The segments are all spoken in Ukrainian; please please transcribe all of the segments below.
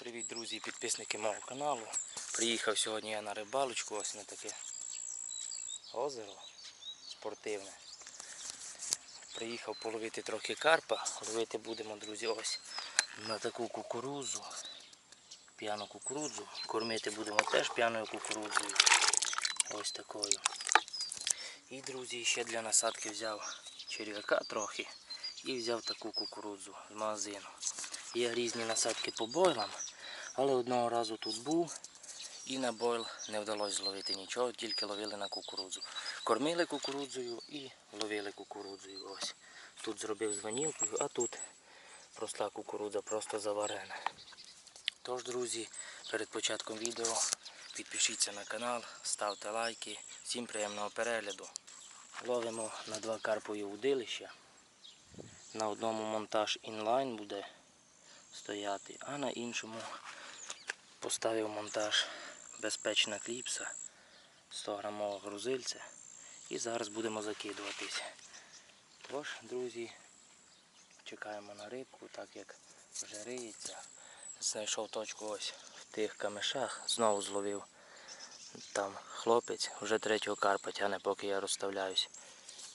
привіт, друзі і підписники мого каналу. Приїхав сьогодні я на рибалочку, ось на таке озеро спортивне. Приїхав половити трохи карпа. Ловити будемо, друзі, ось на таку кукурудзу. П'яну кукурудзу. Кормити будемо теж п'яною кукурудзою. Ось такою. І, друзі, ще для насадки взяв черв'яка трохи і взяв таку кукурудзу з магазину. Є різні насадки по бойлам, але одного разу тут був і на бойл не вдалося зловити нічого, тільки ловили на кукурудзу. Кормили кукурудзою і ловили кукурудзою. Ось. Тут зробив з а тут проста кукурудза, просто заварена. Тож, друзі, перед початком відео підпишіться на канал, ставте лайки. Всім приємного перегляду. Ловимо на два карпові удилища. На одному монтаж інлайн буде стояти, а на іншому поставив монтаж безпечна кліпса 100 грамового грузильця. І зараз будемо закидуватись. Тож, друзі, чекаємо на рибку, так як вже риється. Знайшов точку ось в тих камешах, знову зловив там хлопець, вже третього карпа тяне, поки я розставляюсь.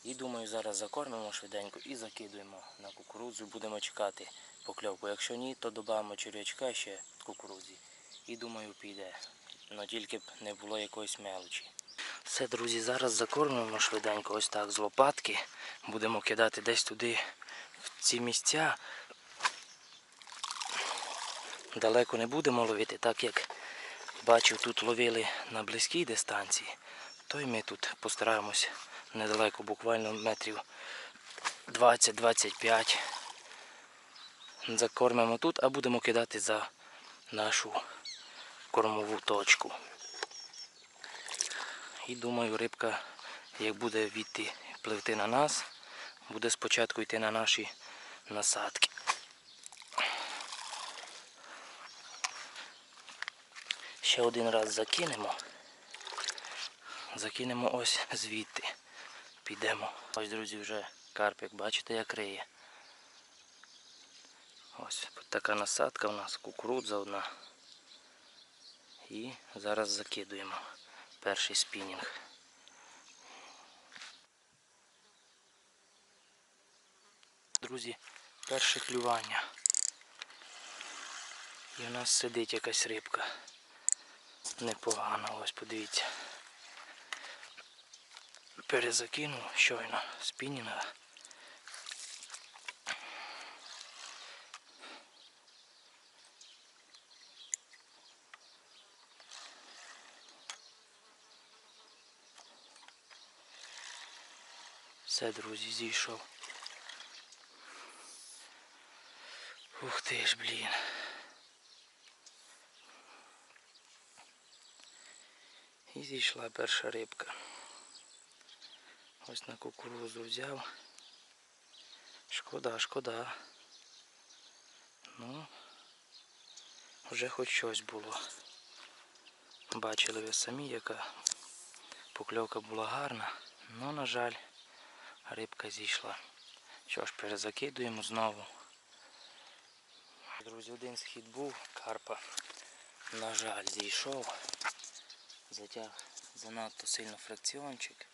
І думаю, зараз закормимо швиденько і закидуємо на кукурудзу. Будемо чекати покльовку. Якщо ні, то додамо черв'ячка ще кукурудзі. І думаю, піде. Но тільки б не було якоїсь мелочі. Все, друзі, зараз закормимо швиденько, ось так з лопатки. Будемо кидати десь туди, в ці місця. Далеко не будемо ловити, так як бачив, тут ловили на близькій дистанції, то й ми тут постараємось недалеко, буквально метрів 20-25. Закормимо тут, а будемо кидати за нашу кормову точку. І думаю, рибка, як буде відти пливти на нас, буде спочатку йти на наші насадки. Ще один раз закинемо. Закинемо ось звідти. Підемо. Ось, друзі, вже карпик, бачите, як риє. Ось така насадка у нас, кукурудза одна. І зараз закидуємо перший спінінг. Друзі, перше клювання. І у нас сидить якась рибка. Непогано, ось подивіться. Перезакинув щойно спінінга. Все, друзі, зійшов. Ух ти ж, блін. І зійшла перша рибка. Ось на кукурузу взяв. Шкода, шкода. Ну, вже хоч щось було. Бачили ви самі, яка покльовка була гарна. Ну, на жаль, рибка зійшла. Що ж, перезакидуємо знову. Друзі, один схід був, карпа, на жаль, зійшов. Затяг занадто сильно фракціончик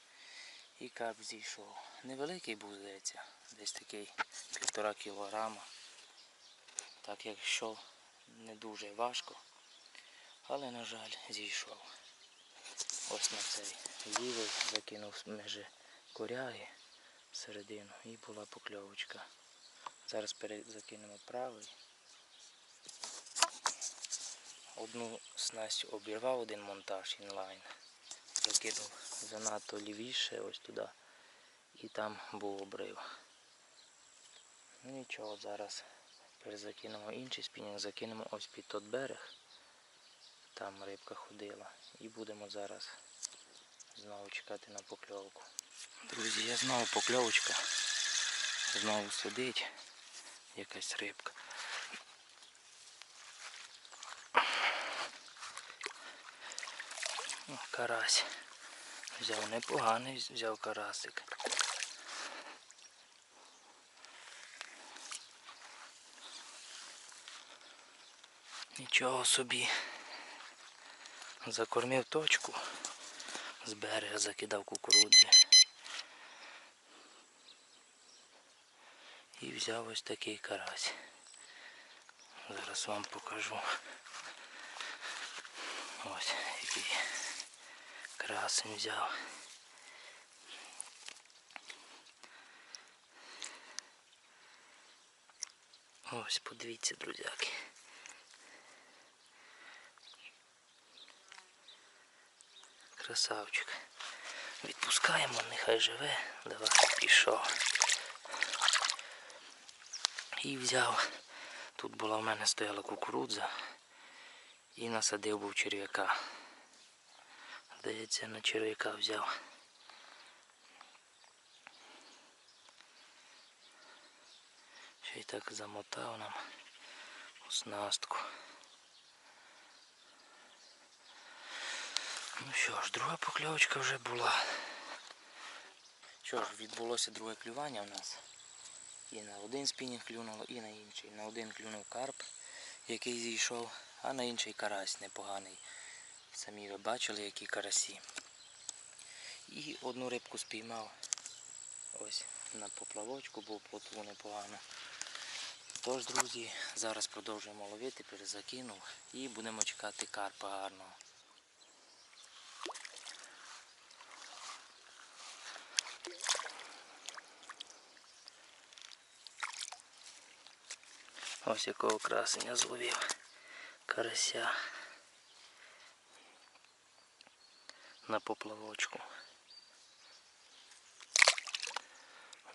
і карп зійшов. Невеликий був, здається, десь такий півтора кілограма. Так як йшов не дуже важко, але, на жаль, зійшов. Ось на цей лівий закинув межі коряги всередину і була покльовочка. Зараз закинемо правий. Одну снасть обірвав один монтаж інлайн. Закинув занадто лівіше ось туди. І там був обрив. Ну нічого, зараз перезакинемо інший спінінг, закинемо ось під тот берег. Там рибка ходила. І будемо зараз знову чекати на покльовку. Друзі, я знову покльовочка. Знову сидить якась рибка. Карась. Взяв непоганий, взяв карасик. Нічого. Собі. Закормив точку. З берега закидав кукурудзи. І взяв ось такий карась. Зараз вам покажу. Ось який красень взяв. Ось подивіться, друзяки. Красавчик. Відпускаємо, нехай живе. Давай, пішов. І взяв. Тут була в мене стояла кукурудза і насадив був черв'яка. Здається, на черв'яка взяв. Ще й так замотав нам оснастку. Ну що ж, друга покльовочка вже була. Що ж, відбулося друге клювання в нас. І на один спінінг клюнуло, і на інший. На один клюнув карп, який зійшов, а на інший карась непоганий. Самі ви бачили, які карасі. І одну рибку спіймав ось на поплавочку, бо плотву непогано. Тож, друзі, зараз продовжуємо ловити, перезакинув і будемо чекати карпа гарного. Ось якого красення зловив карася на поплавочку.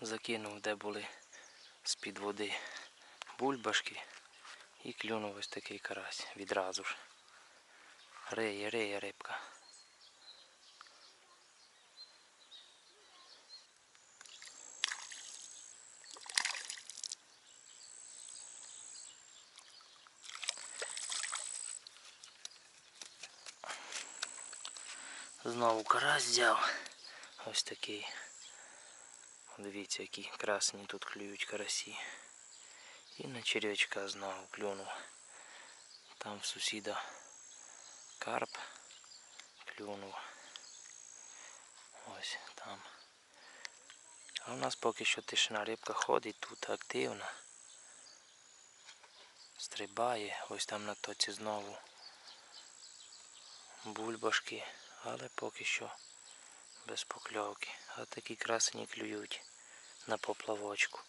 Закинув, де були з-під води бульбашки і клюнув ось такий карась відразу ж. Реє, реє рибка. Знову карась взяв. Ось такий. Дивіться, які красні тут клюють карасі. І на черв'ячка знову клюнув. Там в сусіда карп клюнув. Ось там. А у нас поки що тишина рибка ходить тут активна. Стрибає, ось там на тоці знову бульбашки, але поки що без покльовки. А такі красені клюють на поплавочку.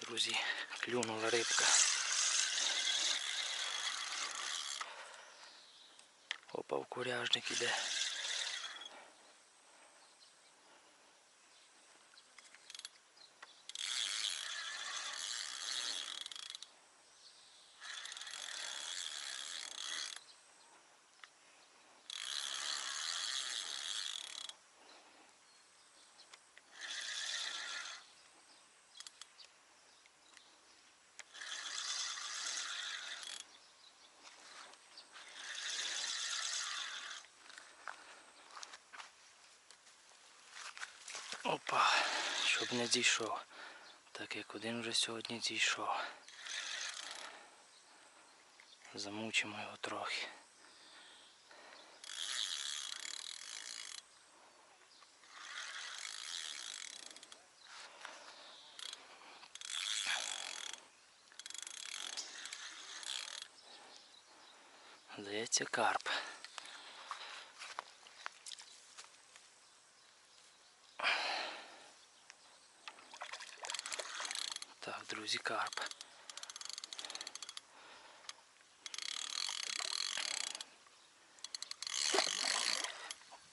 Друзі, клюнула рибка. Опа, в куряжник іде. Опа, щоб не зійшов. Так як один вже сьогодні зійшов. Замучимо його трохи. Здається, карп. Так, друзі, карп.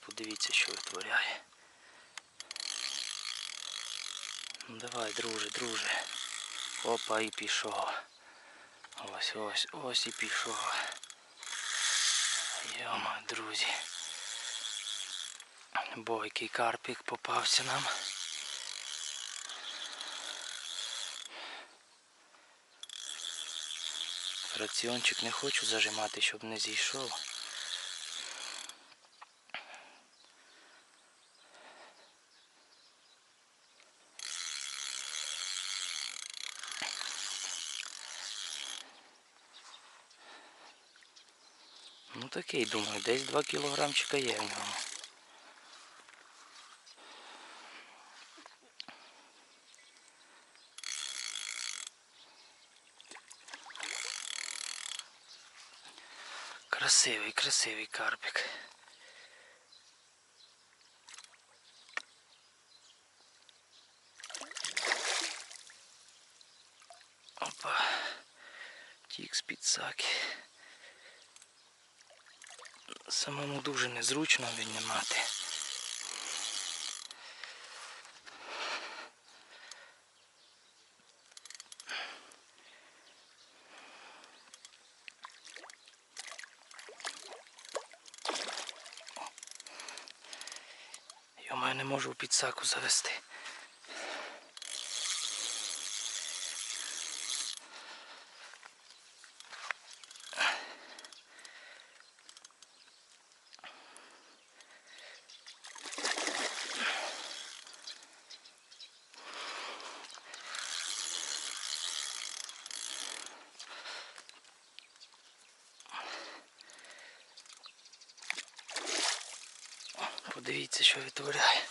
Подивіться, що витворяє. Ну давай, друже, друже. Опа, і пішов. Ось, ось, ось і пішов. Йома, друзі. Бойкий карпік попався нам. Раціончик не хочу зажимати, щоб не зійшов. Ну такий, думаю, десь 2 кілограмчика є в ньому. Красивий, красивий карпик. Опа. Тік з-під саки. Самому дуже незручно віднімати. В підсаку завести. Подивіться, що витворяє.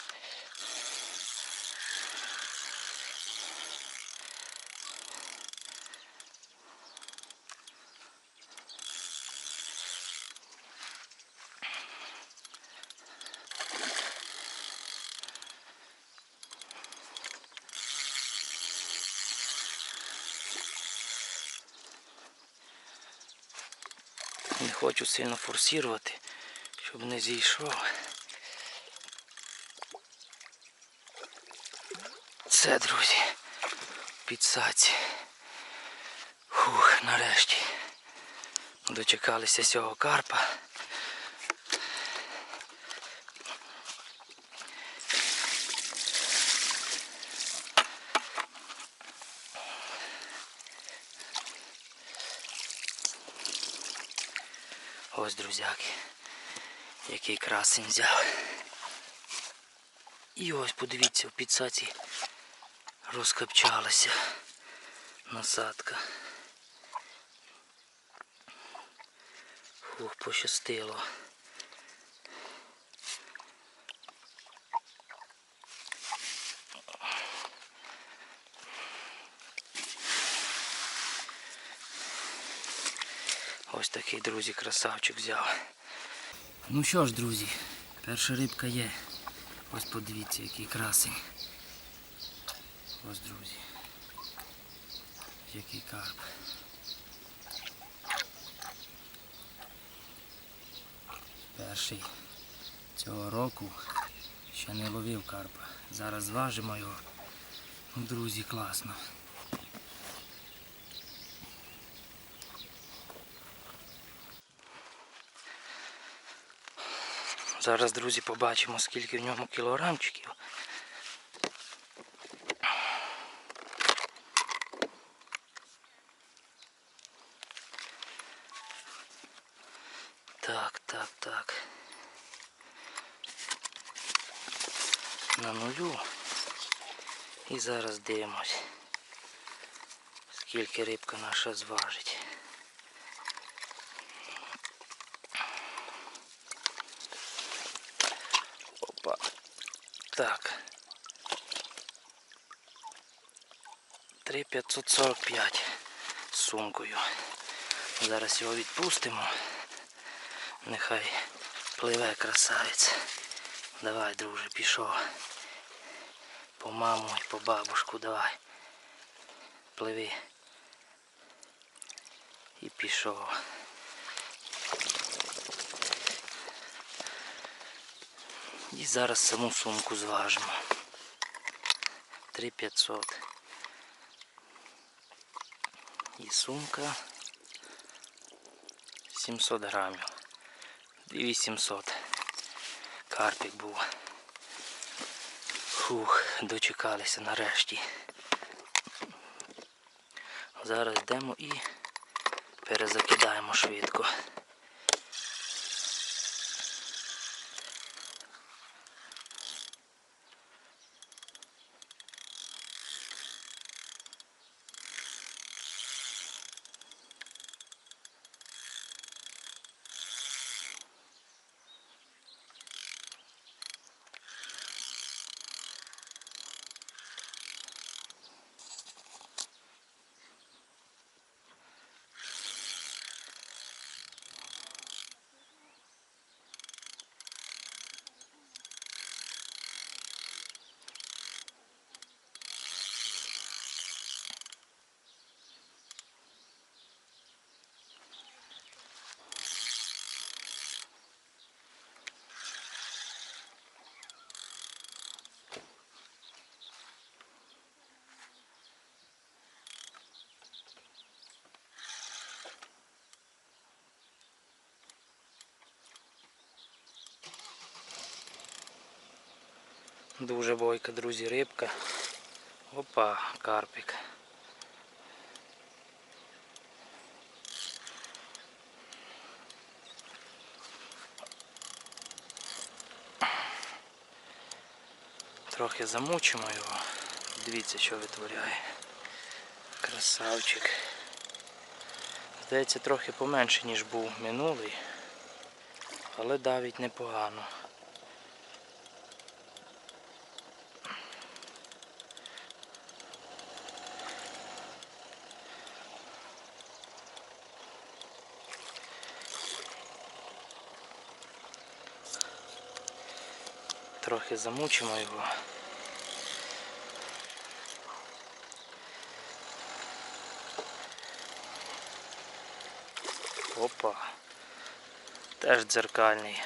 Не хочу сильно форсувати, щоб не зійшов. Це, друзі, підсаці. Фух, нарешті. Дочекалися цього карпа. Ось, друзяки, який красень взяв. І ось подивіться, в підсаці розкопчалася насадка. Фух, пощастило. Ось такий, друзі, красавчик взяв. Ну що ж, друзі, перша рибка є. Ось подивіться, який красень. Ось, друзі. Який карп. Перший цього року ще не ловив карпа. Зараз зважимо його. Ну, друзі, класно. Зараз, друзі, побачимо, скільки в ньому кілограмчиків. Так, так, так. На нулю. І зараз дивимось, скільки рибка наша зважить. Так. 3,545 з сумкою. Зараз його відпустимо. Нехай пливе красавець. Давай, друже, пішов. По маму і по бабушку давай. Пливи. І пішов. І зараз саму сумку зважимо. 3500. І сумка 700 грамів. 2800. Карпік був. Фух, дочекалися нарешті. Зараз йдемо і перезакидаємо швидко. Дуже бойка, друзі, рибка. Опа, карпик. Трохи замучимо його. Дивіться, що витворяє. Красавчик. Здається, трохи поменше, ніж був минулий, але давить непогано. Трохи замучимо його. Опа. Теж дзеркальний.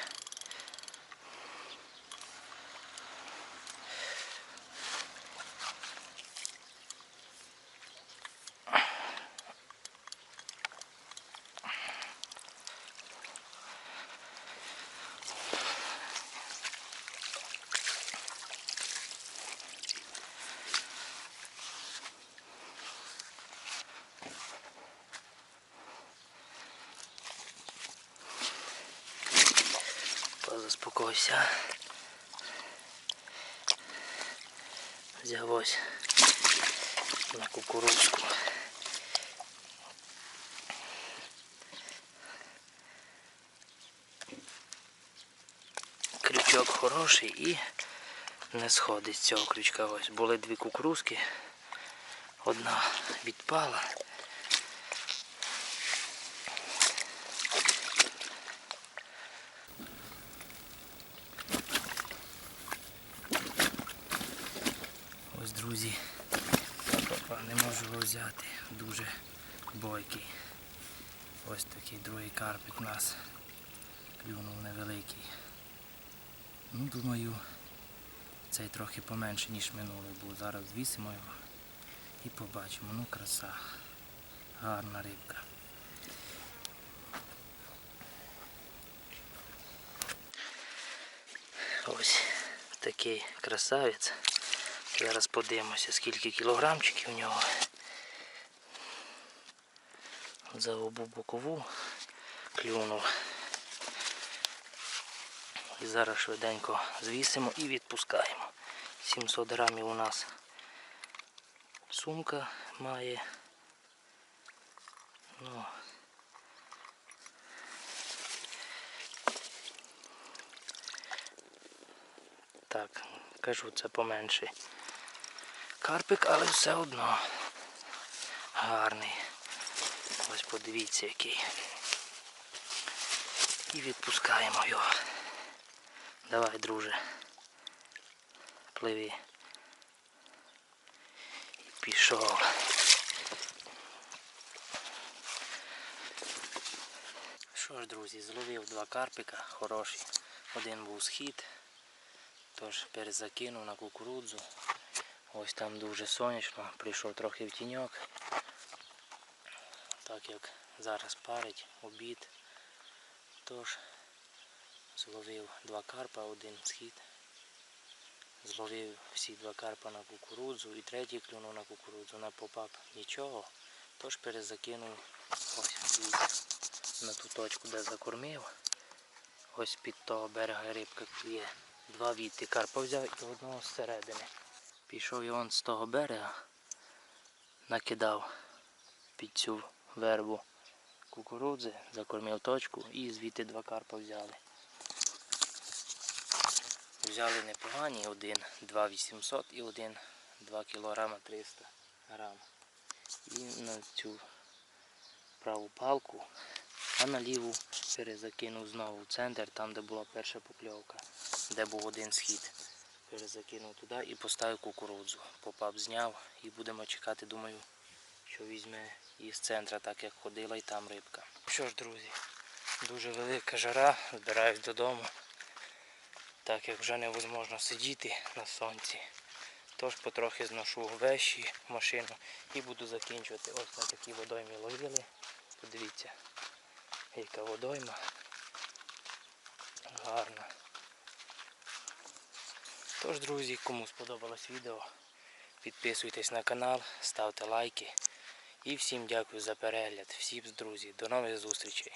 Позаспокойся. Взяв ось на кукурузку. Крючок хороший і не сходить з цього крючка. Ось були дві кукурузки. Одна відпала. Ось, друзі, не можу його взяти. Дуже бойкий. Ось такий другий карпик у нас. Клюнув невеликий. Ну, думаю, цей трохи поменше, ніж минулий був. Зараз звісимо його і побачимо. Ну, краса. Гарна рибка. Ось такий красавець. Зараз подивимося, скільки кілограмчиків у нього. За обу бокову клюнув. І зараз швиденько звісимо і відпускаємо. 700 грамів у нас сумка має. Ну, так, кажу, це поменший карпик, але все одно гарний. Ось подивіться який. І відпускаємо його. Давай, друже. Пливи. І пішов. Що ж, друзі, зловив два карпика, хороші. Один був схід, тож перезакинув на кукурудзу. Ось там дуже сонячно, прийшов трохи в тіньок. Так як зараз парить обід. Тож зловив два карпа, один схід. Зловив всі два карпа на кукурудзу і третій клюнув на кукурудзу. На попап нічого. Тож перезакинув Ось. На ту точку, де закормив. Ось під того берега рибка клює. Два віти карпа взяв і одного зсередини. Пішов і он з того берега, накидав під цю вербу кукурудзи, закормив точку і звідти два карпа взяли. Взяли непогані, один 2,800 і один 2 кг 300 грам. І на цю праву палку, а на ліву перезакинув знову в центр, там де була перша покльовка, де був один схід. Перезакинув туди і поставив кукурудзу. Попап зняв і будемо чекати, думаю, що візьме із центра, так як ходила і там рибка. Що ж, друзі, дуже велика жара, збираюсь додому, так як вже невозможно сидіти на сонці. Тож потрохи зношу вещі машину і буду закінчувати. Ось на такій водоймі ловили. Подивіться, яка водойма. Гарна. Тож, друзі, кому сподобалось відео, підписуйтесь на канал, ставте лайки. І всім дякую за перегляд. Всім, друзі, до нових зустрічей.